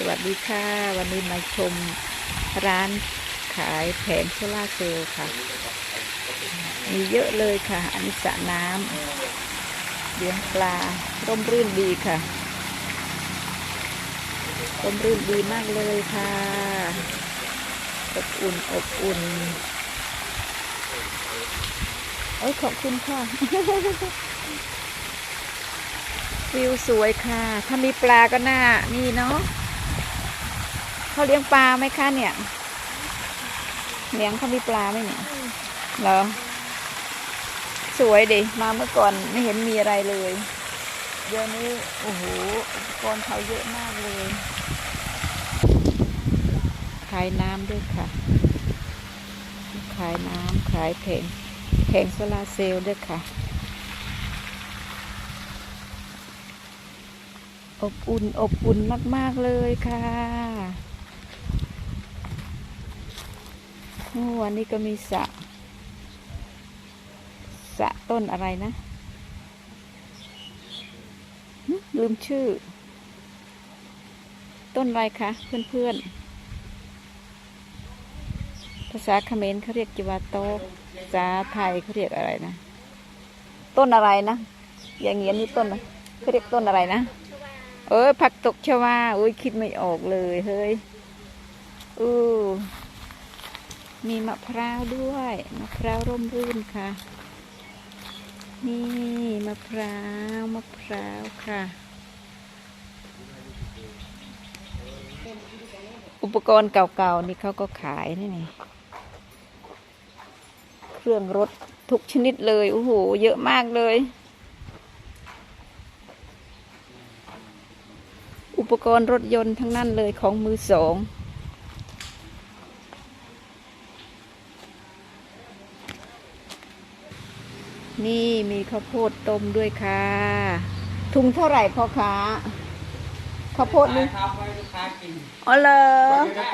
สวัสดีค่ะ วันนี้มาชมร้านขายแผงโซลาร์เซลล์ค่ะ มีเยอะเลยค่ะ อันนี้สระน้ำเลี้ยงปลาร่มรื่นดีค่ะ ร่มรื่นดีมากเลยค่ะอบอุ่นอบอุ่นโอ้ยขอบคุณค่ะวิวสวยค่ะ ถ้ามีปลาก็น่า นี่เนาะ เขาเลี้ยงปลาไหมคะเนี่ยเลี้ยงเขามีปลาไหมเนี่ยเหรอสวยดิมาเมื่อก่อนไม่เห็นมีอะไรเลยเดี๋ยวนี้โอ้โหอุปกรณ์เขาเยอะมากเลยขายน้ำด้วยค่ะ ขายน้ำขายแผงแผงโซลาร์เซลล์ด้วยค่ะอบอุ่นอบอุ่นมาก ๆ เลยค่ะโอ้ วันนี้ก็มีสะสะต้นอะไรนะลืมชื่อ ต้นอะไรคะเพื่อนๆ ภาษาเขมรเขาเรียกจิวาโตะภาษาไทยเขาเรียกอะไรนะ ต้นอะไรนะ อย่างเงี้ยนี่ต้นอะเขาเรียกต้นอะไรนะ เออผักตกชวาอุ้ยคิดไม่ออกเลย เฮ้ย อู้ มีมะพร้าวด้วยมะพร้าวร่มรื่นค่ะ นี่มะพร้าวมะพร้าวค่ะ อุปกรณ์เก่าๆนี่เขาก็ขายนี่นี่เครื่องรถทุกชนิดเลยโอ้โหเยอะมากเลย อุปกรณ์รถยนต์ทั้งนั้นเลยของมือสอง นี่มีข้าวโพดต้มด้วยค่ะ ถุงเท่าไหร่พ่อค้าข้าวโพดนี่ครับให้ลูกค้ากินอ๋อเหรอ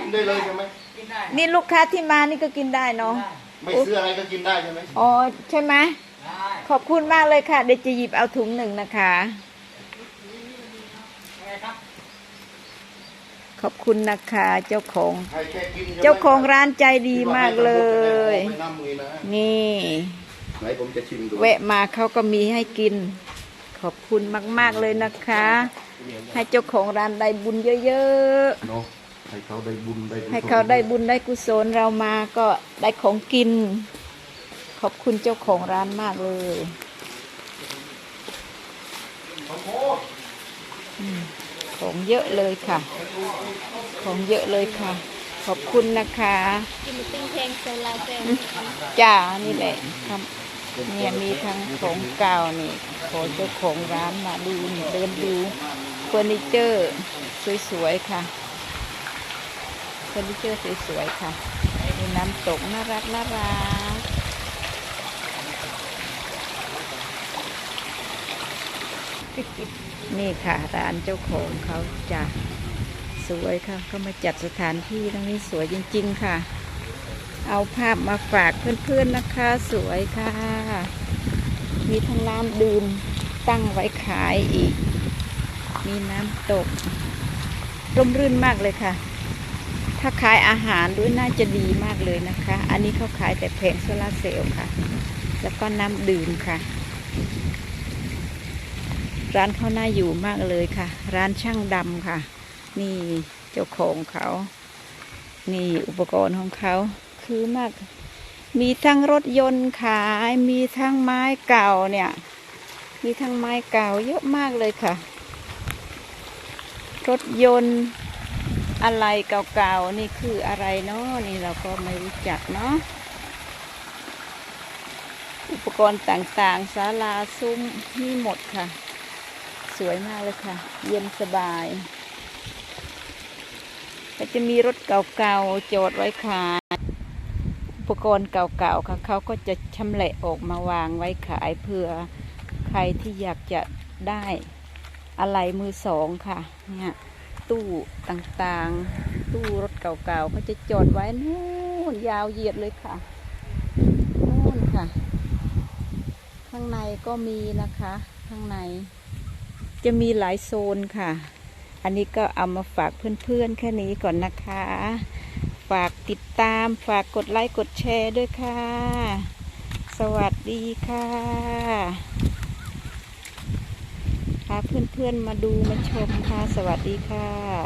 กินได้เลยใช่ไหมกินได้นี่ลูกค้าที่มานี่ก็กินได้เนาะไม่ซื้ออะไรก็กินได้ใช่ไหมอ๋อใช่ไหมได้ขอบคุณมากเลยค่ะ เดี๋ยวจะหยิบเอาถุงหนึ่งนะคะอะไรครับขอบคุณนะคะ เจ้าของใครแค่กินใช่ไหมเจ้าของร้านใจดีมากเลย ไม่น้ำมือนะ นี่ ไหนผมจะชิมดูแวะมาเขาก็มีให้กิน ขอบคุณมาก ๆ เลยนะคะ ให้เจ้าของร้านได้บุญเยอะเนาะให้เขาได้บุญได้กุศลๆให้เขาได้บุญได้กุศลเรามาก็ได้ของกิน ขอบคุณเจ้าของร้านมากเลยอืมของเยอะเลยค่ะ ของเยอะเลยค่ะ ขอบคุณนะคะ กินติ้งเพลงโซลาร์เซลล์จ้านี่แหละครับ เนี่ยมีทั้งของเก่านี่ขอเจ้าของร้านมาดูเดินดูเฟอร์นิเจอร์สวยๆค่ะเฟอร์นิเจอร์สวยๆค่ะมีน้ำตกน่ารักน่ารักนี่ค่ะร้านเจ้าของเขาจะสวยค่ะเขามาจัดสถานที่ตรงนี้สวยจริง ๆ ค่ะ เอาภาพมาฝากเพื่อนๆนะคะ สวยค่ะ มีทั้งน้ำดื่มตั้งไว้ขายอีก มีน้ำตกร่มรื่นมากเลยค่ะ ถ้าขายอาหารด้วยน่าจะดีมากเลยนะคะ อันนี้เขาขายแต่แผงโซลาเซลล์ค่ะ แล้วก็น้ำดื่มค่ะ ร้านเขาน่าอยู่มากเลยค่ะ ร้านช่างดำค่ะ นี่เจ้าของเขา นี่อุปกรณ์ของเขา คือมาก มีทั้งรถยนต์ขาย มีทั้งไม้เก่าเนี่ย มีทั้งไม้เก่าเยอะมากเลยค่ะ รถยนต์อะไรเก่าๆ นี่คืออะไรเนาะนี่เราก็ไม่รู้จักเนาะ อุปกรณ์ต่างๆศาลาซุ้มมีหมดค่ะ สวยมากเลยค่ะ เย็นสบายก็จะมีรถเก่าๆ จอดไว้ขาย ปกรณ์เก่าๆค่ะเขาก็จะชำแหละออกมาวางไว้ขายเพื่อใครที่อยากจะได้อะไรมือสองค่ะเนี่ยตู้ต่างๆ ตู้รถเก่าๆเขาจะจอดไว้นู่นยาวเหยียดเลยค่ะนู่นค่ะ ข้างในก็มีนะคะ ข้างใน จะมีหลายโซนค่ะ อันนี้ก็เอามาฝากเพื่อนๆแค่นี้ก่อนนะคะ ฝากติดตามฝากกดไลค์กดแชร์ด้วยค่ะ สวัสดีค่ะพาเพื่อนๆมาดูมาชมค่ะ สวัสดีค่ะ